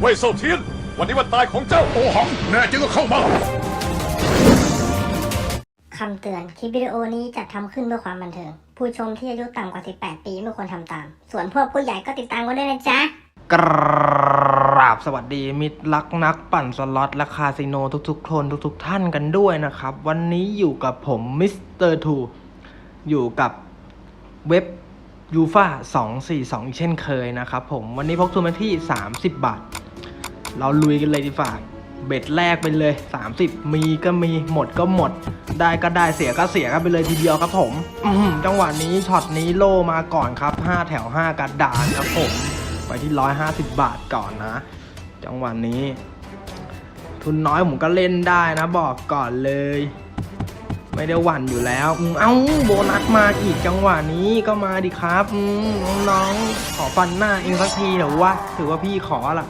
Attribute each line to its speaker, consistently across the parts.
Speaker 1: เว่ยเซาเทียน วันนี้วันตายของเจ้า
Speaker 2: โอหัง แน่จริงก็เข้ามา
Speaker 3: คำเตือน คลิปวิดีโอนี้จัดทำขึ้นเพื่อความบันเทิง ผู้ชมที่อายุต่ำกว่า 18 ปีไม่ควรทำตาม ส่วนพวกผู้ใหญ่ก็ติดตามกันด้วยนะจ๊ะ
Speaker 4: กราบสวัสดีมิตรรักนักปั่นสล็อตและคาสิโนทุกๆคนทุกๆ ท่านกันด้วยนะครับ วันนี้อยู่กับผมมิสเตอร์ทูอยู่กับเว็บ ยูฟ่า242 อีกเช่นเคยนะครับผม วันนี้พกทุนมาที่ 30 บาท เราลุยกันเลยดีฝ่าเบ็ดแรกไปเลย 30 มีก็มีหมดก็หมด ได้ก็ได้เสียก็เสียกันไปเลยทีเดียวครับผมจังหวะนี้ช็อตนี้โลมาก่อนครับ 5 แถว 5 กระดานครับผม ไปที่ 150 บาทก่อนนะ จังหวะนี้ ทุนน้อยผมก็เล่นได้นะบอกก่อนเลย ไม่ได้หวั่นอยู่แล้วเอ้าโบนัสมาอีกจังหวะนี้ก็มาดิครับน้องๆขอฟันหน้าเองสักทีเถอะวะถือว่าพี่ขอละ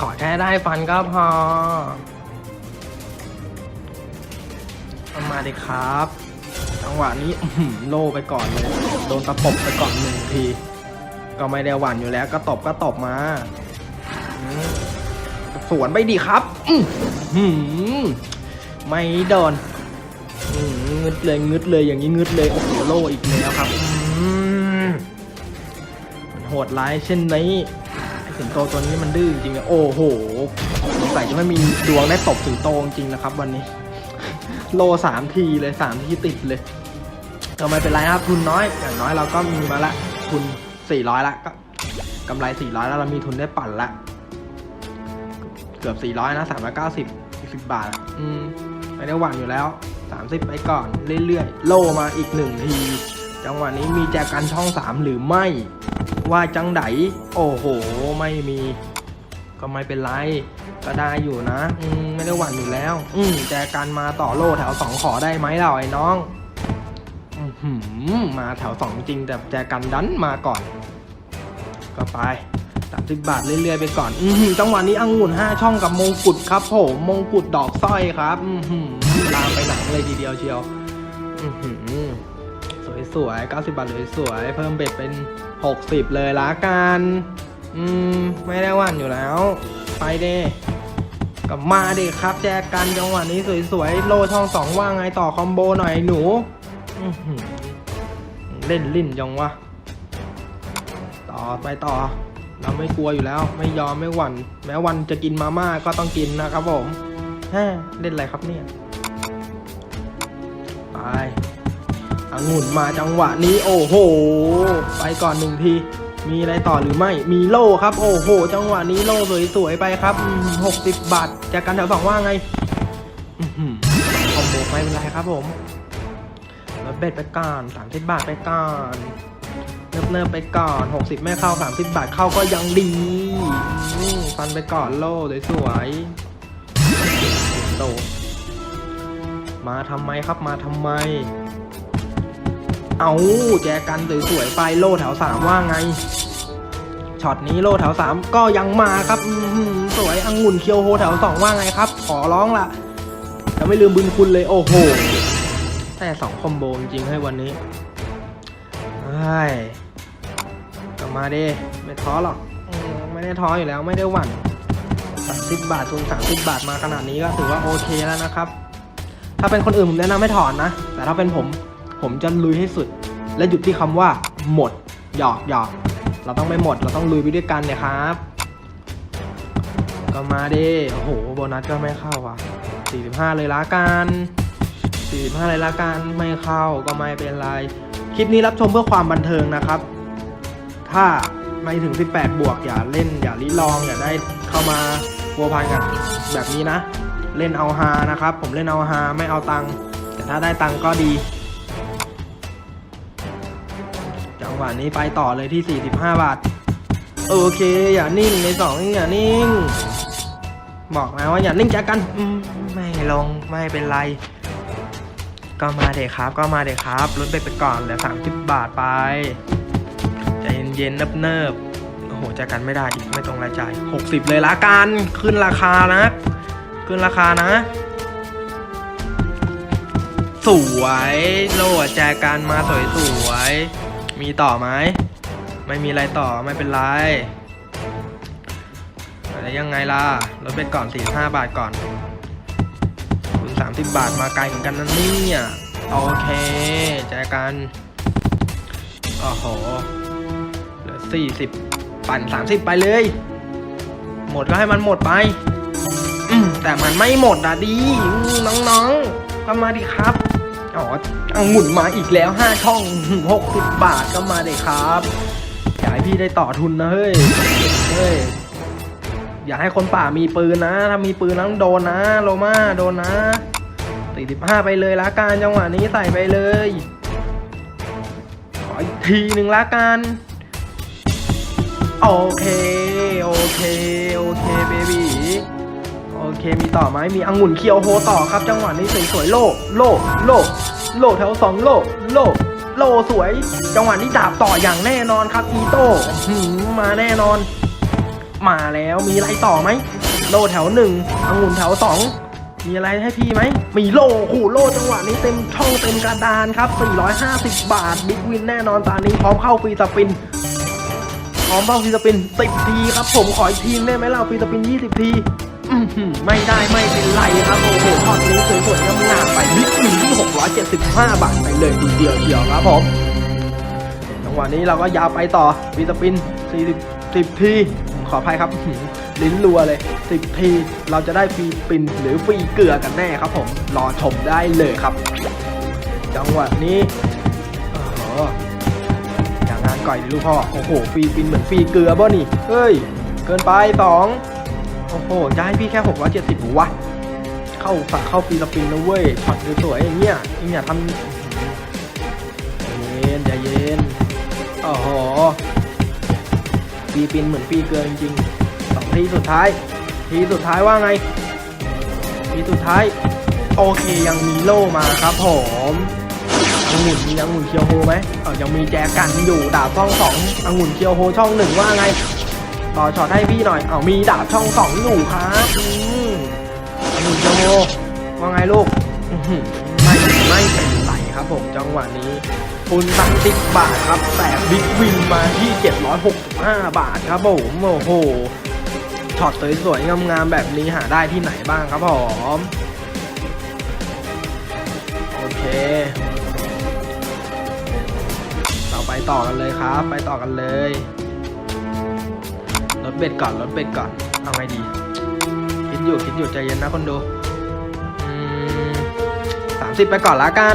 Speaker 4: ขอแค่ได้ฟันก็พอเอามาดิครับ จังหวะนี้โล่ไปก่อนเลยโดนตะปบไปก่อนหนึ่งที ก็ไม่ได้หวั่นอยู่แล้ว ก็ตบก็ตบมาสวนไปดีครับ อื ไม่โดนอืมงึดเลยงึดเลยอย่างนี้งึดเลยโอ้โหโลอีกแล้วครับมันโหดร้ายเช่นนี้ไอสิงโตตัวนี้มันดื้อจริงๆโอ้โหสงสัยจะไม่มีดวงได้ตบสิงโตจริงๆนะครับ วันนี้ โลสามทีเลยสามทีติดเลยก็ไม่เป็นไรนะครับทุนน้อยอย่างน้อยเราก็มีมาละทุน400ละก็กำไร400แล้วเรามีทุนได้ปั่นละ เกือบ400นะ390อีก10บบาทอืม ไม่ได้หวังอยู่แล้ว 30 ไปก่อน เรื่อยๆ โลมาอีกหนึ่งที จังหวะนี้มีแจกันช่อง 3 หรือไม่ ว่าจังไดโอ้โห ไม่มี ก็ไม่เป็นไร ก็ได้อยู่นะอืมไม่ได้หวั่นอยู่แล้ว อืมแจกันมาต่อโลแถวสองขอได้ไหมเราไอ้น้องอมาแถวสองจริงแต่แจกันดันมาก่อน ก็ไป สามสิบบาทเรื่อยๆไปก่อน อือหือจังหวะนี้องุ่นห้าช่องกับมงกุฎครับผมมงกุฎดอกสร้อยครับ อือหือลามไปหนังเลยทีเดียวเชียวอือหือสวยๆเก้าสิบบาทเลยสวยๆเพิ่มเบ็ดเป็นหกสิบเลยละกัน อืม ไม่ได้วันอยู่แล้ว ไปเด้กลับมาเด็กครับแจกกันจังหวะนี้สวยๆ โลช่องสองว่างไงต่อคอมโบหน่อยหนูเล่นลิ้นจังวะ ต่อไปต่อ เราไม่กลัวอยู่แล้ว ไม่ยอมไม่หวั่น แม้วันจะกินมาม่าก็ต้องกินนะครับผมฮเล่นอะไรครับเนี่ยไปองุ่นมาจังหวะนี้ โอ้โห ไปก่อนหนึ่งที มีอะไรต่อหรือไม่ มีโล่ครับ โอ้โห จังหวะนี้โล่สวยๆไปครับหกสิบบาท จากกันแถวสองว่าไงอื้อหือคอมโบไม่เป็นไรครับผมลดเบ็ดไปก่อน30บาทไปก่อน เนิบเนิบๆไปก่อน 60 ไม่เข้า 30 บาทเข้าก็ยังดีฟันไปก่อนโล่สวยๆโตมาทำไมครับมาทำไม เอาแจกันสวยๆไปโล่แถว3ว่าไงช็อตนี้โล่แถว 3 ก็ยังมาครับสวยองุ่นเคียวโฮแถว 2 ว่าไงครับ ขอร้องละจะไม่ลืมบุญคุณเลยโอ้โห แต่สองคอมโบจริงๆให้วันนี้ไอ้ยกลับ มาดิไม่ท้อหรอกอืมไม่ได้ท้ออยู่แล้วไม่ได้หวั่นสามสิบบาททุนสามสิบบาทมาขนาดนี้ก็ถือว่าโอเคแล้วนะครับ ถ้าเป็นคนอื่นผมแนะนำไม่ถอนนะ แต่ถ้าเป็นผมผมจะลุยให้สุด และหยุดที่คำว่าหมดหยอกหยอกเราต้องไม่หมดเราต้องลุยไปด้วยกันเนี่ยครับ ก็มาดิโอ้โหโบนัสก็ไม่เข้าว่ะ45 เลยละกัน45เลยละกันไม่เข้าก็ไม่เป็นไร คลิปนี้รับชมเพื่อความบันเทิงนะครับ ถ้าไม่ถึง 18 บวกอย่าเล่นอย่าลิลองอย่าได้เข้ามาพัวพันกับแบบนี้นะ เล่นเอาฮานะครับ ผมเล่นเอาฮาไม่เอาตังค์แต่ถ้าได้ตังค์ก็ดี จังหวะนี้ไปต่อเลยที่ 45 บาท โอเค อย่านิ่งในสองอย่านิ่ง บอกแล้วว่าอย่านิ่งจากกันไม่ลงไม่เป็นไร ก็มาเด็กครับ ก็มาเด็กครับลดไปไปก่อนเหลือ30 บาทไป เย็นๆเนิบๆโอ้โหใจกันไม่ได้อีกไม่ตรงรายจ่าย 60 เลยละกันขึ้นราคานะ ขึ้นราคานะ สวยโลดแจกันมาสวยสวยๆมีต่อไหมไม่มีอะไรต่อไม่เป็นไรแล้วยังไงล่ะลดเป็นก่อน 45 บาทก่อนคุณ30 บาทมาไกลเหมือนกันนะเนี่ยโอเคแจกันโอ้โห 40 ปั่น 30 ไปเลย หมดก็ให้มันหมดไป แต่มันไม่หมดอะดี น้องๆ ก็มาดิครับ อ๋อองุ่นมาอีกแล้ว 5 ช่อง 60 บาทก็มาเดิครับอยากให้พี่ได้ต่อทุนนะเฮ้ย เฮ้ย อย่าให้คนป่ามีปืนนะ ถ้ามีปืนแล้วต้องโดนนะ โลมาโดนนะ45ไปเลยละกันจังหวะนี้ใส่ไปเลย ขออีกทีหนึ่งละกัน โอเค โอเค โอเคเบบีโอเคมีต่อไหมมีองุ่นเคียวโฮต่อครับ จังหวะนี้สวยๆโลโลโลโลแถวสองโลโลโลสวย จังหวะนี้ดาบต่ออย่างแน่นอนครับอีโต้มมาแน่นอน มาแล้วมีอะไรต่อไหมโลแถวหนึ่งองุ่นแถวสองมีอะไรให้พี่ไหม มีโลขู่โลจังหวะนี้เต็มช่องเต็มกระดานครับ 450 บาท บิ๊กวินแน่นอนตอนนี้พร้อมเข้าฟรีสปิน พร้อมเบ้าฟรีสปิน10ทีครับผมขออีกทีได้ไหมเราฟรีสปิน20ทีอื้อหือไม่ได้ไม่เป็นไรครับโอ้โหทอดนี้สวยๆงามๆไปบิ๊กวินที่675 บาทไปเลยทีเดียวเดียวครับผมจังหวะนี้เราก็ยาวไปต่อฟรีสปิน40 10ทีขออภัยครับลิ้นรัวเลย 10 ทีเราจะได้ฟรีสปินหรือฟรีเกลือกันแน่ครับผม รอชมได้เลยครับ จังหวะนี้ ก่อยดิลูกพ่อ โอ้โห ฟรีปินเหมือนฟรีเกลือบ่นี่ เฮ้ย เกินไปสองโอ้โหจะให้พี่แค่หกร้อยเจ็ดสิบวะ เข้าฝักเข้าฟรีสปินนะเว้ยช็อตสวยๆอย่างเงี้ยเองอย่าทำเย็นใจเย็นโอ้โหฟรีปินเหมือนฟรีเกลือจริงๆสองทีสุดท้าย ทีสุดท้ายว่าไง ทีสุดท้าย โอเคยังมีโล่มาครับผม องุ่นมีองุ่นเคียวโฮไหมเออยังมีแจกันอยู่ดาบช่องสององุ่นเคียวโฮช่องหนึ่งว่าไง ต่อช็อตให้พี่หน่อยเอามีดาบช่องสองอยู่ครับอืองุ่นเคียวโฮว่าไงลูกไม่ไม่เป็นไรครับผมจังหวะนี้ทุนตั้งสิบบาทครับแต่บิ๊กวินมาที่ 765 บาทครับผมโอ้โหช็อตสวยๆงามๆแบบนี้หาได้ที่ไหนบ้างครับผมโอเค ไปต่อกันเลยครับ ไปต่อกันเลยลดเบ็ดก่อนลดเบ็ดก่อน เอาไงดี คิดอยู่คิดอยู่ใจเย็นนะคนดูสามสิบไปก่อนละกัน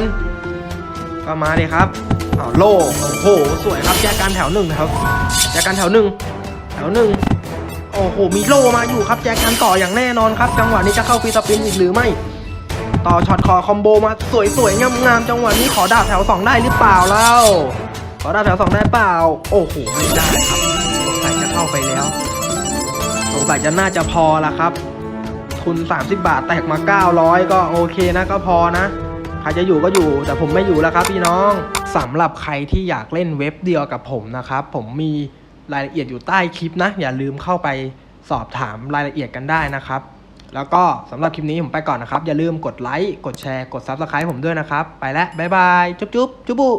Speaker 4: ก็มาเลยครับเอาโล่โอ้โห สวยครับแจกันแถวหนึ่งนะครับแจกันแถวหนึ่งแถวหนึ่งโอ้โห มีโล่มาอยู่ครับ แจกันต่ออย่างแน่นอนครับ จังหวะนี้จะเข้าฟีสปินอีกหรือไม่ ต่อช็อตคอคอมโบมาสวยๆงามๆจังหวะนี้ขอดาบแถวสองได้หรือเปล่าเล่า ขอดาวแถวสองได้เปล่า โอ้โห ไม่ได้ครับสงสัยจะเข้าไปแล้ว สงสัยจะน่าจะพอละครับ ทุน 30 บาทแตกมา 900 ก็โอเคนะก็พอนะ ใครจะอยู่ก็อยู่ แต่ผมไม่อยู่แล้วครับพี่น้องสำหรับใครที่อยากเล่นเว็บเดียวกับผมนะครับ ผมมีรายละเอียดอยู่ใต้คลิปนะ อย่าลืมเข้าไปสอบถามรายละเอียดกันได้นะครับ แล้วก็สำหรับคลิปนี้ผมไปก่อนนะครับ อย่าลืมกดไลค์ กดแชร์ กด Subscribe ผมด้วยนะครับ ไปแล้ว บ๊ายบาย จุ๊บจุ๊บจุ๊บบุ